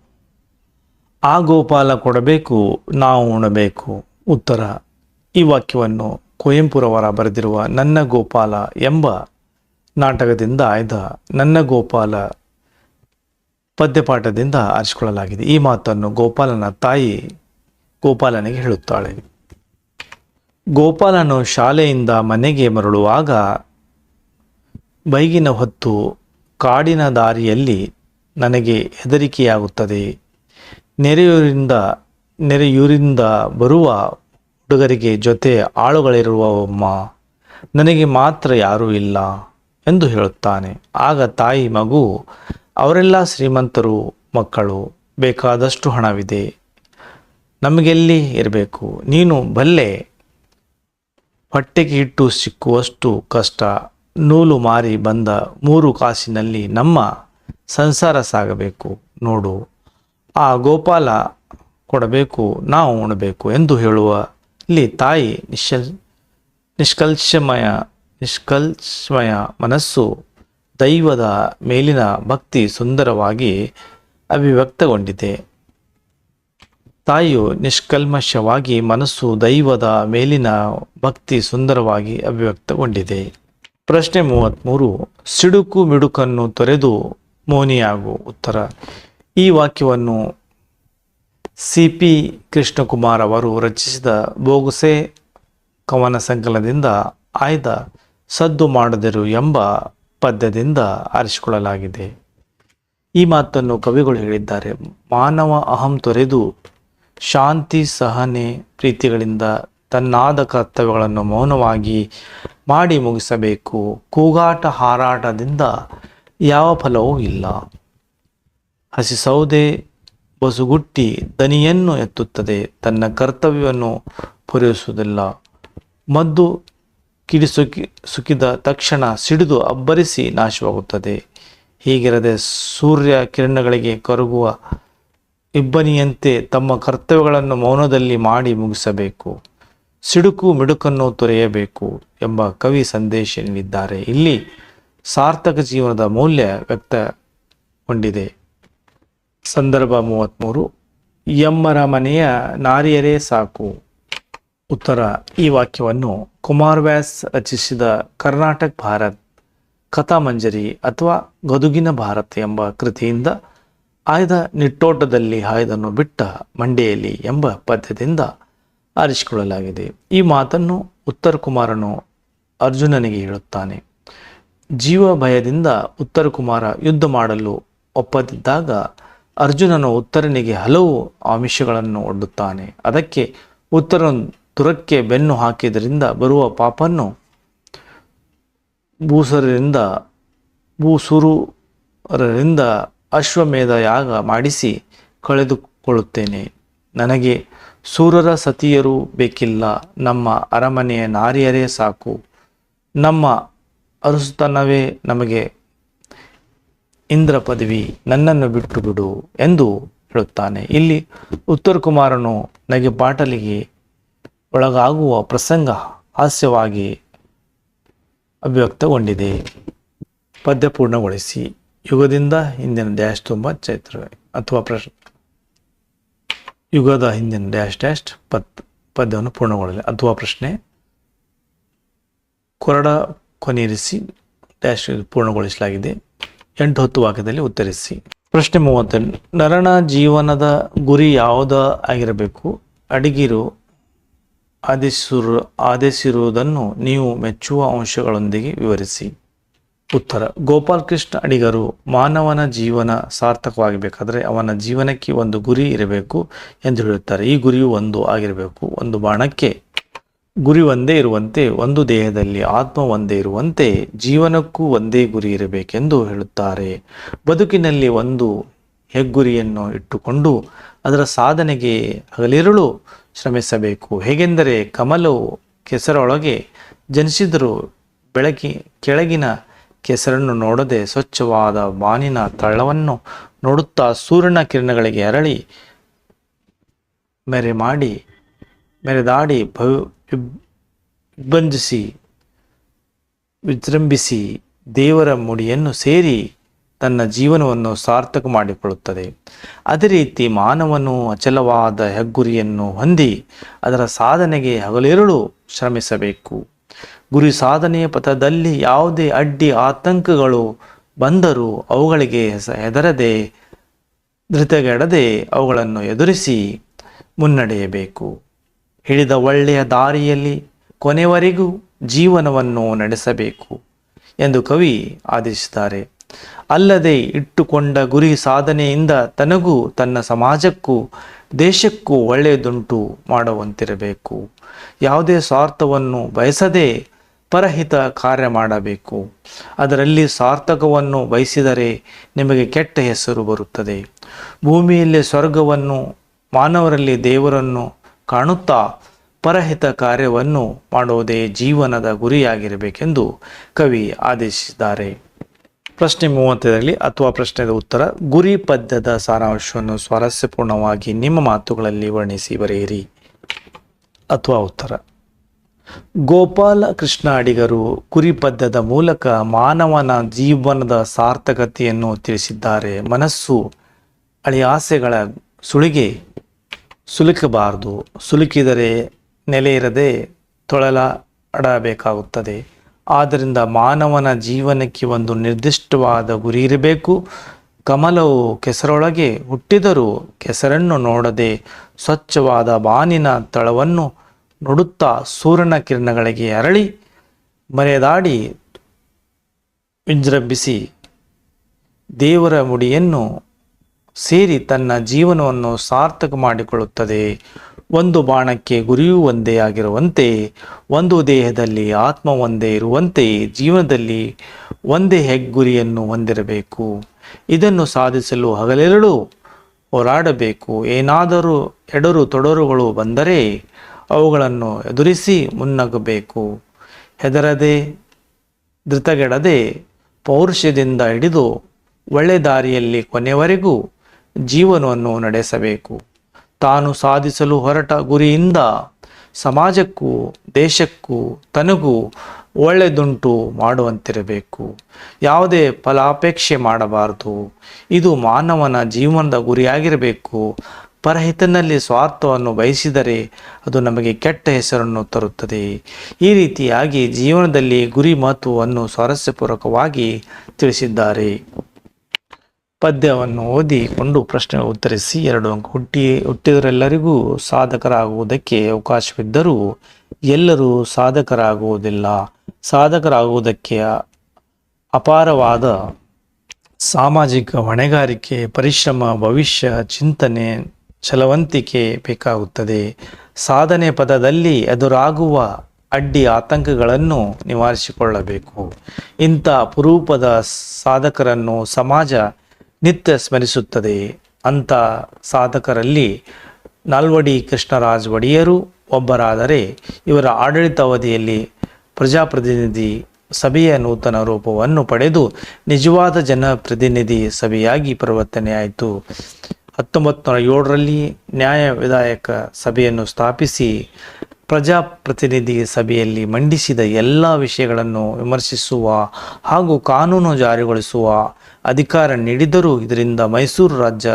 ಆ ಗೋಪಾಲ ಕೊಡಬೇಕು, ನಾವು ಉಣಬೇಕು. ಉತ್ತರ, ಈ ವಾಕ್ಯವನ್ನು ಕುವೆಂಪುರವರ ಬರೆದಿರುವ ನನ್ನ ಗೋಪಾಲ ಎಂಬ ನಾಟಕದಿಂದ ಆಯ್ದ ನನ್ನ ಗೋಪಾಲ ಪದ್ಯಪಾಠದಿಂದ ಆರಿಸಿಕೊಳ್ಳಲಾಗಿದೆ. ಈ ಮಾತನ್ನು ಗೋಪಾಲನ ತಾಯಿ ಗೋಪಾಲನಿಗೆ ಹೇಳುತ್ತಾಳೆ. ಗೋಪಾಲನು ಶಾಲೆಯಿಂದ ಮನೆಗೆ ಮರಳುವಾಗ ಬೈಗಿನ ಹೊತ್ತು ಕಾಡಿನ ದಾರಿಯಲ್ಲಿ ನನಗೆ ಹೆದರಿಕೆಯಾಗುತ್ತದೆ. ನೆರೆಯೂರಿಂದ ನೆರೆಯೂರಿಂದ ಬರುವ ಹುಡುಗರಿಗೆ ಜೊತೆ ಆಳುಗಳಿರುವ ಒಮ್ಮ, ನನಗೆ ಮಾತ್ರ ಯಾರೂ ಇಲ್ಲ ಎಂದು ಹೇಳುತ್ತಾನೆ. ಆಗ ತಾಯಿ ಮಗು, ಅವರೆಲ್ಲ ಶ್ರೀಮಂತರು, ಮಕ್ಕಳು, ಬೇಕಾದಷ್ಟು ಹಣವಿದೆ. ನಮಗೆಲ್ಲಿ ಇರಬೇಕು? ನೀನು ಬಲ್ಲೆ ಹೊಟ್ಟೆಗೆ ಇಟ್ಟು ಸಿಕ್ಕುವಷ್ಟು ಕಷ್ಟ. ನೂಲು ಮಾರಿ ಬಂದ ಮೂರು ಕಾಸಿನಲ್ಲಿ ನಮ್ಮ ಸಂಸಾರ ಸಾಗಬೇಕು ನೋಡು. ಆ ಗೋಪಾಲ ಕೊಡಬೇಕು, ನಾವು ಉಣಬೇಕು ಎಂದು ಹೇಳುವ ಇಲ್ಲಿ ತಾಯಿ ನಿಶ್ಚಲ್ ನಿಷ್ಕಲ್ಷಮಯ ನಿಷ್ಕಲ್ಷಮಯ ಮನಸ್ಸು ದೈವದ ಮೇಲಿನ ಭಕ್ತಿ ಸುಂದರವಾಗಿ ಅಭಿವ್ಯಕ್ತಗೊಂಡಿದೆ. ತಾಯಿಯು ನಿಷ್ಕಲ್ಮಶವಾಗಿ ಮನಸ್ಸು ದೈವದ ಮೇಲಿನ ಭಕ್ತಿ ಸುಂದರವಾಗಿ ಅಭಿವ್ಯಕ್ತಗೊಂಡಿದೆ. ಪ್ರಶ್ನೆ ಮೂವತ್ತ್ಮೂರು ಸಿಡುಕು ಮಿಡುಕನ್ನು ತೊರೆದು ಮೋನಿಯಾಗು. ಉತ್ತರ, ಈ ವಾಕ್ಯವನ್ನು ಸಿ ಪಿ ಕೃಷ್ಣಕುಮಾರ್ ಅವರು ರಚಿಸಿದ ಬೋಗುಸೆ ಕವನ ಸಂಕಲನದಿಂದ ಆಯ್ದ ಸದ್ದು ಮಾಡದಿರು ಎಂಬ ಪದ್ಯದಿಂದ ಆರಿಸಿಕೊಳ್ಳಲಾಗಿದೆ. ಈ ಮಾತನ್ನು ಕವಿಗಳು ಹೇಳಿದ್ದಾರೆ, ಮಾನವ ಅಹಂ ತೊರೆದು ಶಾಂತಿ ಸಹನೆ ಪ್ರೀತಿಗಳಿಂದ ತನ್ನಾದ ಕರ್ತವ್ಯಗಳನ್ನು ಮೌನವಾಗಿ ಮಾಡಿ ಮುಗಿಸಬೇಕು. ಕೂಗಾಟ ಹಾರಾಟದಿಂದ ಯಾವ ಫಲವೂ ಇಲ್ಲ. ಹಸಿ ಸೌದೆ, ಬಸುಗುಟ್ಟಿ ದನಿಯನ್ನು ಎತ್ತುತ್ತದೆ. ತನ್ನ ಕರ್ತವ್ಯವನ್ನು ಪೂರೈಸುವುದಿಲ್ಲ. ಮದ್ದು ಕಿಡಿಸುಕಿ ಸುಕಿದ ತಕ್ಷಣ ಸಿಡಿದು ಅಬ್ಬರಿಸಿ ನಾಶವಾಗುತ್ತದೆ. ಹೀಗಿರದೆ ಸೂರ್ಯ ಕಿರಣಗಳಿಗೆ ಕರಗುವ ಇಬ್ಬನಿಯಂತೆ ತಮ್ಮ ಕರ್ತವ್ಯಗಳನ್ನು ಮೌನದಲ್ಲಿ ಮಾಡಿ ಮುಗಿಸಬೇಕು. ಸಿಡುಕು ಮಿಡುಕನ್ನು ತೊರೆಯಬೇಕು ಎಂಬ ಕವಿ ಸಂದೇಶ ನೀಡಿದ್ದಾರೆ. ಇಲ್ಲಿ ಸಾರ್ಥಕ ಜೀವನದ ಮೌಲ್ಯ ವ್ಯಕ್ತಗೊಂಡಿದೆ. ಸಂದರ್ಭ ಮೂವತ್ತ್ಮೂರು ಎಮ್ಮರ ಮನೆಯ ನಾರಿಯರೇ ಸಾಕು. ಉತ್ತರ. ಈ ವಾಕ್ಯವನ್ನು ಕುಮಾರ್ ವ್ಯಾಸ್ ರಚಿಸಿದ ಕರ್ನಾಟಕ ಭಾರತ್ ಕಥಾಮಂಜರಿ ಅಥವಾ ಗದುಗಿನ ಭಾರತ್ ಎಂಬ ಕೃತಿಯಿಂದ ಆಯ್ದ ನಿಟ್ಟೋಟದಲ್ಲಿ ಆಯ್ದನ್ನು ಬಿಟ್ಟ ಮಂಡೆಯಲ್ಲಿ ಎಂಬ ಪದ್ಯದಿಂದ ಆರಿಸಿಕೊಳ್ಳಲಾಗಿದೆ. ಈ ಮಾತನ್ನು ಉತ್ತರ ಕುಮಾರನು ಅರ್ಜುನನಿಗೆ ಹೇಳುತ್ತಾನೆ. ಜೀವ ಭಯದಿಂದ ಉತ್ತರ ಕುಮಾರ ಯುದ್ಧ ಮಾಡಲು ಒಪ್ಪದಿದ್ದಾಗ ಅರ್ಜುನನು ಉತ್ತರನಿಗೆ ಹಲವು ಆಮಿಷಗಳನ್ನು ಒಡ್ಡುತ್ತಾನೆ. ಅದಕ್ಕೆ ಉತ್ತರ ದುರಕ್ಕೆ ಬೆನ್ನು ಹಾಕಿದರಿಂದ ಬರುವ ಪಾಪನ್ನು ಭೂಸರರಿಂದ ಭೂಸುರರಿಂದ ಅಶ್ವಮೇಧ ಯಾಗ ಮಾಡಿಸಿ ಕಳೆದುಕೊಳ್ಳುತ್ತೇನೆ. ನನಗೆ ಸೂರರ ಸತಿಯರು ಬೇಕಿಲ್ಲ. ನಮ್ಮ ಅರಮನೆಯ ನಾರಿಯರೇ ಸಾಕು. ನಮ್ಮ ಅರಸುತನವೇ ನಮಗೆ ಇಂದ್ರ ಪದವಿ ನನ್ನನ್ನು ಬಿಟ್ಟು ಬಿಡು ಎಂದು ಹೇಳುತ್ತಾನೆ. ಇಲ್ಲಿ ಉತ್ತರ ಕುಮಾರನು ನಗೆ ಬಾಟಲಿಗೆ ಒಳಗಾಗುವ ಪ್ರಸಂಗ ಹಾಸ್ಯವಾಗಿ ಅಭಿವ್ಯಕ್ತಗೊಂಡಿದೆ. ಪದ್ಯ ಪೂರ್ಣಗೊಳಿಸಿ. ಯುಗದಿಂದ ಹಿಂದಿನ ಡ್ಯಾಶ್ ತುಂಬ ಚೈತ್ರವೇ, ಅಥವಾ ಪ್ರಶ್ನೆ ಯುಗದ ಹಿಂದಿನ ಡ್ಯಾಶ್ ಡ್ಯಾಶ್ ಪತ್ ಪದ್ಯವನ್ನು ಪೂರ್ಣಗೊಳ್ಳಲಿ. ಅಥವಾ ಪ್ರಶ್ನೆ, ಕೊರಡ ಕೊನೆಯಿರಿಸಿ ಡ್ಯಾಶ್ ಪೂರ್ಣಗೊಳಿಸಲಾಗಿದೆ. ಎಂಟು ಹತ್ತು ವಾಕ್ಯದಲ್ಲಿ ಉತ್ತರಿಸಿ. ಪ್ರಶ್ನೆ ಮೂವತ್ತೆಂಟು ನರನ ಜೀವನದ ಗುರಿ ಯಾವುದ ಆಗಿರಬೇಕು? ಅಡಿಗಿರು ಆದೇಶಿಸಿರು ಆದೇಶಿರುವುದನ್ನು ನೀವು ಮೆಚ್ಚುವ ಅಂಶಗಳೊಂದಿಗೆ ವಿವರಿಸಿ. ಉತ್ತರ. ಗೋಪಾಲ್ ಕೃಷ್ಣ ಅಡಿಗರು ಮಾನವನ ಜೀವನ ಸಾರ್ಥಕವಾಗಬೇಕಾದ್ರೆ ಅವನ ಜೀವನಕ್ಕೆ ಒಂದು ಗುರಿ ಇರಬೇಕು ಎಂದು ಹೇಳುತ್ತಾರೆ. ಈ ಗುರಿಯು ಒಂದು ಆಗಿರಬೇಕು. ಒಂದು ಬಾಣಕ್ಕೆ ಗುರಿ ಒಂದೇ ಇರುವಂತೆ, ಒಂದು ದೇಹದಲ್ಲಿ ಆತ್ಮ ಒಂದೇ ಇರುವಂತೆ ಜೀವನಕ್ಕೂ ಒಂದೇ ಗುರಿ ಇರಬೇಕೆಂದು ಹೇಳುತ್ತಾರೆ. ಬದುಕಿನಲ್ಲಿ ಒಂದು ಹೆಗ್ಗುರಿಯನ್ನು ಇಟ್ಟುಕೊಂಡು ಅದರ ಸಾಧನೆಗೆ ಹಗಲಿರುಳು ಶ್ರಮಿಸಬೇಕು. ಹೇಗೆಂದರೆ ಕಮಲವು ಕೆಸರೊಳಗೆ ಜನಿಸಿದರೂ ಬೆಳಕಿ ಕೆಳಗಿನ ಕೆಸರನ್ನು ನೋಡದೆ ಸ್ವಚ್ಛವಾದ ಬಾನಿನ ತಳವನ್ನು ನೋಡುತ್ತಾ ಸೂರ್ಯನ ಕಿರಣಗಳಿಗೆ ಅರಳಿ ಮೆರೆ ಮಾಡಿ, ಮೆರೆದಾಡಿ ಭವ್ ವಿಭಂಜಿಸಿ ವಿಜೃಂಭಿಸಿ ದೇವರ ಮುಡಿಯನ್ನು ಸೇರಿ ತನ್ನ ಜೀವನವನ್ನು ಸಾರ್ಥಕ ಮಾಡಿಕೊಳ್ಳುತ್ತದೆ. ಅದೇ ರೀತಿ ಮಾನವನು ಅಚಲವಾದ ಹೆಗ್ಗುರಿಯನ್ನು ಹೊಂದಿ ಅದರ ಸಾಧನೆಗೆ ಹಗಲಿರುಳು ಶ್ರಮಿಸಬೇಕು. ಗುರಿ ಸಾಧನೆಯ ಪಥದಲ್ಲಿ ಯಾವುದೇ ಅಡ್ಡಿ ಆತಂಕಗಳು ಬಂದರೂ ಅವುಗಳಿಗೆ ಹೆದರದೆ, ಧೃತಗೆಡದೆ ಅವುಗಳನ್ನು ಎದುರಿಸಿ ಮುನ್ನಡೆಯಬೇಕು. ಹಿಡಿದ ಒಳ್ಳೆಯ ದಾರಿಯಲ್ಲಿ ಕೊನೆವರೆಗೂ ಜೀವನವನ್ನು ನಡೆಸಬೇಕು ಎಂದು ಕವಿ ಆದೇಶಿಸಿದ್ದಾರೆ. ಅಲ್ಲದೆ ಇಟ್ಟುಕೊಂಡ ಗುರಿ ಸಾಧನೆಯಿಂದ ತನಗೂ ತನ್ನ ಸಮಾಜಕ್ಕೂ ದೇಶಕ್ಕೂ ಒಳ್ಳೆಯದುಂಟು ಮಾಡುವಂತಿರಬೇಕು. ಯಾವುದೇ ಸ್ವಾರ್ಥವನ್ನು ಬಯಸದೆ ಪರಹಿತ ಕಾರ್ಯ ಮಾಡಬೇಕು. ಅದರಲ್ಲಿ ಸಾರ್ಥಕವನ್ನು ಬಯಸಿದರೆ ನಿಮಗೆ ಕೆಟ್ಟ ಹೆಸರು ಬರುತ್ತದೆ. ಭೂಮಿಯಲ್ಲಿ ಸ್ವರ್ಗವನ್ನು, ಮಾನವರಲ್ಲಿ ದೇವರನ್ನು ಕಾಣುತ್ತಾ ಪರಹಿತ ಕಾರ್ಯವನ್ನು ಮಾಡುವುದೇ ಜೀವನದ ಗುರಿಯಾಗಿರಬೇಕೆಂದು ಕವಿ ಆದೇಶಿಸಿದ್ದಾರೆ. ಪ್ರಶ್ನೆ ಮೂವತ್ತರಲ್ಲಿ ಅಥವಾ ಪ್ರಶ್ನೆದ ಉತ್ತರ, ಗುರಿ ಪದ್ಯದ ಸಾರಾಂಶವನ್ನು ಸ್ವಾರಸ್ಯಪೂರ್ಣವಾಗಿ ನಿಮ್ಮ ಮಾತುಗಳಲ್ಲಿ ವರ್ಣಿಸಿ ಬರೆಯಿರಿ. ಅಥವಾ ಉತ್ತರ. ಗೋಪಾಲ ಕೃಷ್ಣ ಅಡಿಗರು ಕುರಿ ಪದ್ಯದ ಮೂಲಕ ಮಾನವನ ಜೀವನದ ಸಾರ್ಥಕತೆಯನ್ನು ತಿಳಿಸಿದ್ದಾರೆ. ಮನಸ್ಸು ಅಳಿಯಾಸೆಗಳ ಸುಳಿಗೆ ಸುಲುಕಬಾರದು. ಸುಲುಕಿದರೆ ನೆಲೆ ಇರದೆ ತೊಳಲಾಡಬೇಕಾಗುತ್ತದೆ. ಆದ್ದರಿಂದ ಮಾನವನ ಜೀವನಕ್ಕೆ ಒಂದು ನಿರ್ದಿಷ್ಟವಾದ ಗುರಿ ಇರಬೇಕು. ಕಮಲವು ಕೆಸರೊಳಗೆ ಹುಟ್ಟಿದರೂ ಕೆಸರನ್ನು ನೋಡದೆ ಸ್ವಚ್ಛವಾದ ಬಾನಿನ ತಳವನ್ನು ನೋಡುತ್ತಾ ಸೂರ್ಯನ ಕಿರಣಗಳಿಗೆ ಅರಳಿ ಮರೆದಾಡಿ ವಿಜೃಂಭಿಸಿ ದೇವರ ಮುಡಿಯನ್ನು ಸೇರಿ ತನ್ನ ಜೀವನವನ್ನು ಸಾರ್ಥಕ ಮಾಡಿಕೊಳ್ಳುತ್ತದೆ. ಒಂದು ಬಾಣಕ್ಕೆ ಗುರಿಯೂ ಒಂದೇ ಆಗಿರುವಂತೆ, ಒಂದು ದೇಹದಲ್ಲಿ ಆತ್ಮ ಒಂದೇ ಇರುವಂತೆ ಜೀವನದಲ್ಲಿ ಒಂದೇ ಹೆಗ್ಗುರಿಯನ್ನು ಹೊಂದಿರಬೇಕು. ಇದನ್ನು ಸಾಧಿಸಲು ಹಗಲೆರಳು ಹೋರಾಡಬೇಕು. ಏನಾದರೂ ಎಡರು ತೊಡರುಗಳು ಬಂದರೆ ಅವುಗಳನ್ನು ಎದುರಿಸಿ ಮುನ್ನಗಬೇಕು. ಹೆದರದೆ, ಧೃತಗೆಡದೆ, ಪೌರುಷದಿಂದ ಹಿಡಿದು ಒಳ್ಳೆ ದಾರಿಯಲ್ಲಿ ಕೊನೆವರೆಗೂ ಜೀವನವನ್ನು ನಡೆಸಬೇಕು. ತಾನು ಸಾಧಿಸಲು ಹೊರಟ ಗುರಿಯಿಂದ ಸಮಾಜಕ್ಕೂ, ದೇಶಕ್ಕೂ, ತನಗೂ ಒಳ್ಳೆದುಂಟು ಮಾಡುವಂತಿರಬೇಕು. ಯಾವುದೇ ಫಲಾಪೇಕ್ಷೆ ಮಾಡಬಾರದು. ಇದು ಮಾನವನ ಜೀವನದ ಗುರಿಯಾಗಿರಬೇಕು. ಪರಹಿತನಲ್ಲಿ ಸ್ವಾರ್ಥವನ್ನು ಬಯಸಿದರೆ ಅದು ನಮಗೆ ಕೆಟ್ಟ ಹೆಸರನ್ನು ತರುತ್ತದೆ. ಈ ರೀತಿಯಾಗಿ ಜೀವನದಲ್ಲಿ ಗುರಿ ಮಹತ್ವವನ್ನು ಸ್ವಾರಸ್ಯಪೂರ್ವಕವಾಗಿ ತಿಳಿಸಿದ್ದಾರೆ. ಪದ್ಯವನ್ನು ಓದಿಕೊಂಡು ಪ್ರಶ್ನೆ ಉತ್ತರಿಸಿ ಎರಡು ಅಂಕ ಹುಟ್ಟಿ ಹುಟ್ಟಿದರೆಲ್ಲರಿಗೂ ಸಾಧಕರಾಗುವುದಕ್ಕೆ ಅವಕಾಶವಿದ್ದರೂ ಎಲ್ಲರೂ ಸಾಧಕರಾಗುವುದಿಲ್ಲ. ಸಾಧಕರಾಗುವುದಕ್ಕೆ ಅಪಾರವಾದ ಸಾಮಾಜಿಕ ಹೊಣೆಗಾರಿಕೆ, ಪರಿಶ್ರಮ, ಭವಿಷ್ಯ, ಚಿಂತನೆ ಛಲವಂತಿಕೆ ಬೇಕಾಗುತ್ತದೆ. ಸಾಧನೆ ಪದದಲ್ಲಿ ಎದುರಾಗುವ ಅಡ್ಡಿ ಆತಂಕಗಳನ್ನು ನಿವಾರಿಸಿಕೊಳ್ಳಬೇಕು. ಇಂಥ ಅಪರೂಪದ ಸಾಧಕರನ್ನು ಸಮಾಜ ನಿತ್ಯ ಸ್ಮರಿಸುತ್ತದೆ. ಅಂಥ ಸಾಧಕರಲ್ಲಿ ನಾಲ್ವಡಿ ಕೃಷ್ಣರಾಜ್ ಒಡೆಯರು ಒಬ್ಬರಾದರೆ ಇವರ ಆಡಳಿತಾವಧಿಯಲ್ಲಿ ಪ್ರಜಾಪ್ರತಿನಿಧಿ ಸಭೆಯ ನೂತನ ರೂಪವನ್ನು ಪಡೆದು ನಿಜವಾದ ಜನಪ್ರತಿನಿಧಿ ಸಭೆಯಾಗಿ ಪರಿವರ್ತನೆಯಾಯಿತು. ಹತ್ತೊಂಬತ್ತು ನೂರ ಏಳರಲ್ಲಿ ನ್ಯಾಯ ವಿಧಾಯಕ ಸಭೆಯನ್ನು ಸ್ಥಾಪಿಸಿ ಪ್ರಜಾಪ್ರತಿನಿಧಿ ಸಭೆಯಲ್ಲಿ ಮಂಡಿಸಿದ ಎಲ್ಲ ವಿಷಯಗಳನ್ನು ವಿಮರ್ಶಿಸುವ ಹಾಗೂ ಕಾನೂನು ಜಾರಿಗೊಳಿಸುವ ಅಧಿಕಾರ ನೀಡಿದರೂ ಇದರಿಂದ ಮೈಸೂರು ರಾಜ್ಯ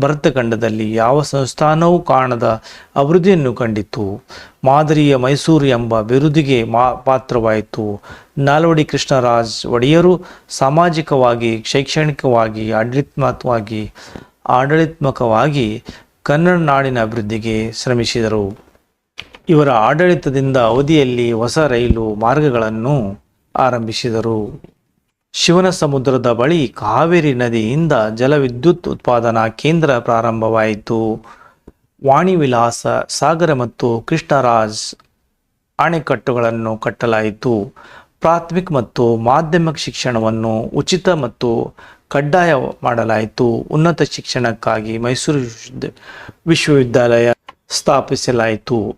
ಭರತಖಂಡದಲ್ಲಿ ಯಾವ ಸಂಸ್ಥಾನವೂ ಕಾಣದ ಅಭಿವೃದ್ಧಿಯನ್ನು ಕಂಡಿತು. ಮಾದರಿಯ ಮೈಸೂರು ಎಂಬ ಬಿರುದಿಗೆ ಮಾ, ಪಾತ್ರವಾಯಿತು. ನಾಲ್ವಡಿ ಕೃಷ್ಣರಾಜ್ ಒಡೆಯರು ಸಾಮಾಜಿಕವಾಗಿ, ಶೈಕ್ಷಣಿಕವಾಗಿ, ಆಡಳಿತಾತ್ಮಕವಾಗಿ ಆಡಳಿತಾತ್ಮಕವಾಗಿ ಕನ್ನಡ ನಾಡಿನ ಅಭಿವೃದ್ಧಿಗೆ ಶ್ರಮಿಸಿದರು. ಇವರ ಆಡಳಿತದಿಂದ ಅವಧಿಯಲ್ಲಿ ಹೊಸ ರೈಲು ಮಾರ್ಗಗಳನ್ನು ಆರಂಭಿಸಿದರು. ಶಿವನ ಸಮುದ್ರದ ಬಳಿ ಕಾವೇರಿ ನದಿಯಿಂದ ಜಲವಿದ್ಯುತ್ ಉತ್ಪಾದನಾ ಕೇಂದ್ರ ಪ್ರಾರಂಭವಾಯಿತು. ವಾಣಿ ವಿಲಾಸ, ಸಾಗರ ಮತ್ತು ಕೃಷ್ಣರಾಜ್ ಅಣೆಕಟ್ಟುಗಳನ್ನು ಕಟ್ಟಲಾಯಿತು. ಪ್ರಾಥಮಿಕ ಮತ್ತು ಮಾಧ್ಯಮಿಕ ಶಿಕ್ಷಣವನ್ನು ಉಚಿತ ಮತ್ತು ಕಡ್ಡಾಯ ಮಾಡಲಾಯಿತು. ಉನ್ನತ ಶಿಕ್ಷಣಕ್ಕಾಗಿ ಮೈಸೂರು ವಿಶ್ವವಿದ್ಯ- ವಿಶ್ವವಿದ್ಯಾಲಯ ಸ್ಥಾಪಿಸಲಾಯಿತು.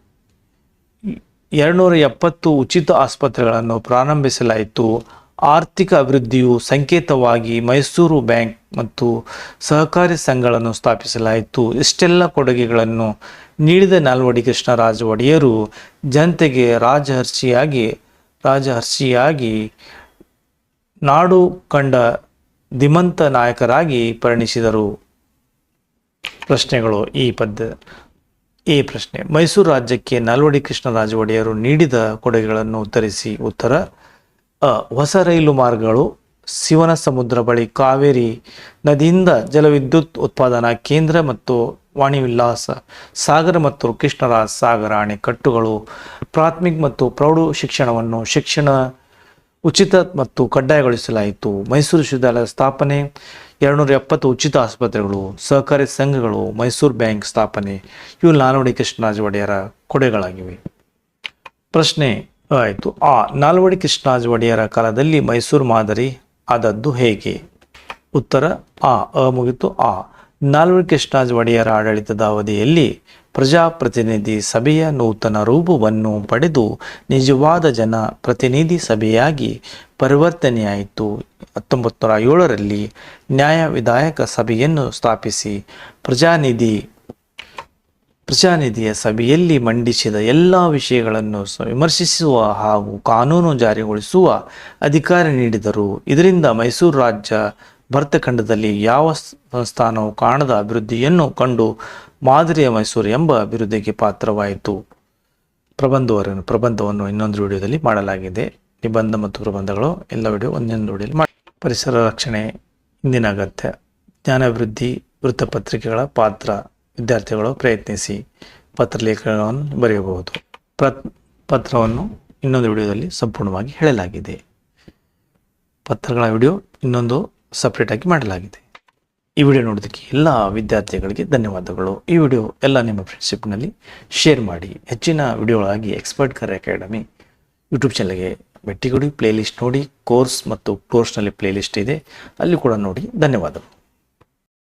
ಎರಡುನೂರ ಎಪ್ಪತ್ತು ಉಚಿತ ಆಸ್ಪತ್ರೆಗಳನ್ನು ಪ್ರಾರಂಭಿಸಲಾಯಿತು. ಆರ್ಥಿಕ ಅಭಿವೃದ್ಧಿಯು ಸಂಕೇತವಾಗಿ ಮೈಸೂರು ಬ್ಯಾಂಕ್ ಮತ್ತು ಸಹಕಾರಿ ಸಂಘಗಳನ್ನು ಸ್ಥಾಪಿಸಲಾಯಿತು. ಇಷ್ಟೆಲ್ಲ ಕೊಡುಗೆಗಳನ್ನು ನೀಡಿದ ನಾಲ್ವಡಿ ಕೃಷ್ಣರಾಜ ಒಡೆಯರು ಜನತೆಗೆ ರಾಜಹರ್ಷಿಯಾಗಿ ರಾಜಹರ್ಷಿಯಾಗಿ ನಾಡು ಕಂಡ ಧಿಮಂತ ನಾಯಕರಾಗಿ ಪರಿಣಿಸಿದರು. ಪ್ರಶ್ನೆಗಳು ಈ ಪದ್ಯ ಈ ಪ್ರಶ್ನೆ. ಮೈಸೂರು ರಾಜ್ಯಕ್ಕೆ ನಾಲ್ವಡಿ ಕೃಷ್ಣರಾಜ ಒಡೆಯರು ನೀಡಿದ ಕೊಡುಗೆಗಳನ್ನು ಉತ್ತರಿಸಿ ಉತ್ತರ, ಅ, ಹೊಸ ರೈಲು ಮಾರ್ಗಗಳು ಶಿವನ ಸಮುದ್ರ ಬಳಿ ಕಾವೇರಿ ನದಿಯಿಂದ ಜಲವಿದ್ಯುತ್ ಉತ್ಪಾದನಾ ಕೇಂದ್ರ ಮತ್ತು ವಾಣಿ ವಿಲ್ಲಾಸ ಸಾಗರ ಮತ್ತು ಕೃಷ್ಣರಾಜ ಸಾಗರ ಅಣೆಕಟ್ಟುಗಳು ಪ್ರಾಥಮಿಕ ಮತ್ತು ಪ್ರೌಢ ಶಿಕ್ಷಣವನ್ನು ಶಿಕ್ಷಣ ಉಚಿತ ಮತ್ತು ಕಡ್ಡಾಯಗೊಳಿಸಲಾಯಿತು. ಮೈಸೂರು ವಿಶ್ವವಿದ್ಯಾಲಯ ಸ್ಥಾಪನೆ ಎರಡುನೂರ ಎಪ್ಪತ್ತು ಉಚಿತ ಆಸ್ಪತ್ರೆಗಳು, ಸಹಕಾರಿ ಸಂಘಗಳು, ಮೈಸೂರು ಬ್ಯಾಂಕ್ ಸ್ಥಾಪನೆ, ಇವು ನಾಲ್ವಡಿ ಕೃಷ್ಣರಾಜ ಒಡೆಯರ ಕೊಡೆಗಳಾಗಿವೆ. ಪ್ರಶ್ನೆ ಆಯಿತು. ಆ ನಾಲ್ವಡಿ ಕೃಷ್ಣರಾಜ ಒಡೆಯರ ಕಾಲದಲ್ಲಿ ಮೈಸೂರು ಮಾದರಿ ಆದದ್ದು ಹೇಗೆ? ಉತ್ತರ, ಆ, ಅ ಮುಗಿತು, ಆ. ನಾಲ್ವಡಿ ಕೃಷ್ಣರಾಜ ಒಡೆಯರ ಆಡಳಿತದ ಅವಧಿಯಲ್ಲಿ ಪ್ರಜಾಪ್ರತಿನಿಧಿ ಸಭೆಯ ನೂತನ ರೂಪವನ್ನು ಪಡೆದು ನಿಜವಾದ ಜನ ಪ್ರತಿನಿಧಿ ಸಭೆಯಾಗಿ ಪರಿವರ್ತನೆಯಾಯಿತು. ಹತ್ತೊಂಬತ್ತು ನೂರ ಏಳರಲ್ಲಿ ನ್ಯಾಯ ವಿಧಾಯಕ ಸಭೆಯನ್ನು ಸ್ಥಾಪಿಸಿ ಪ್ರಜಾನಿಧಿ, ಪ್ರಜಾನಿಧಿಯ ಸಭೆಯಲ್ಲಿ ಮಂಡಿಸಿದ ಎಲ್ಲ ವಿಷಯಗಳನ್ನು ವಿಮರ್ಶಿಸುವ ಹಾಗೂ ಕಾನೂನು ಜಾರಿಗೊಳಿಸುವ ಅಧಿಕಾರ ನೀಡಿದರು. ಇದರಿಂದ ಮೈಸೂರು ರಾಜ್ಯ ಭರತಖಂಡದಲ್ಲಿ ಯಾವ ಸ್ಥಾನವು ಕಾಣದ ಅಭಿವೃದ್ಧಿಯನ್ನು ಕಂಡು ಮಾದರಿಯ ಮೈಸೂರು ಎಂಬ ಅಭಿವೃದ್ಧಿಗೆ ಪಾತ್ರವಾಯಿತು. ಪ್ರಬಂಧವನ್ನು ಪ್ರಬಂಧವನ್ನು ಇನ್ನೊಂದು ವಿಡಿಯೋದಲ್ಲಿ ಮಾಡಲಾಗಿದೆ. ನಿಬಂಧ ಮತ್ತು ಪ್ರಬಂಧಗಳು ಎಲ್ಲ ವಿಡಿಯೋ ಒಂದೊಂದು ವಿಡಿಯೋದಲ್ಲಿ ಮಾಡಿ, ಪರಿಸರ ರಕ್ಷಣೆ, ಇಂದಿನ ಅಗತ್ಯ, ಜ್ಞಾನಾಭಿವೃದ್ಧಿ, ವೃತ್ತಪತ್ರಿಕೆಗಳ ಪಾತ್ರ, ವಿದ್ಯಾರ್ಥಿಗಳು ಪ್ರಯತ್ನಿಸಿ ಪತ್ರಲೇಖನವನ್ನು ಬರೆಯಬಹುದು. ಪ್ರ ಪತ್ರವನ್ನು ಇನ್ನೊಂದು ವಿಡಿಯೋದಲ್ಲಿ ಸಂಪೂರ್ಣವಾಗಿ ಹೇಳಲಾಗಿದೆ. ಪತ್ರಗಳ ವಿಡಿಯೋ ಇನ್ನೊಂದು ಸಪ್ರೇಟಾಗಿ ಮಾಡಲಾಗಿದೆ. ಈ ವಿಡಿಯೋ ನೋಡೋದಕ್ಕೆ ಎಲ್ಲ ವಿದ್ಯಾರ್ಥಿಗಳಿಗೆ ಧನ್ಯವಾದಗಳು. ಈ ವಿಡಿಯೋ ಎಲ್ಲ ನಿಮ್ಮ ಫ್ರೆಂಡ್ಶಿಪ್ನಲ್ಲಿ ಶೇರ್ ಮಾಡಿ. ಹೆಚ್ಚಿನ ವಿಡಿಯೋಗಳಾಗಿ ಎಕ್ಸ್ಪರ್ಟ್ ಕರ್ ಅಕಾಡೆಮಿ ಯೂಟ್ಯೂಬ್ ಚಾನಲ್ಗೆ ಭೇಟಿ ಕೊಡಿ. ಪ್ಲೇಲಿಸ್ಟ್ ನೋಡಿ ಕೋರ್ಸ್ ಮತ್ತು ಕೋರ್ಸ್ನಲ್ಲಿ ಪ್ಲೇಲಿಸ್ಟ್ ಇದೆ. ಅಲ್ಲಿ ಕೂಡ ನೋಡಿ. ಧನ್ಯವಾದಗಳು.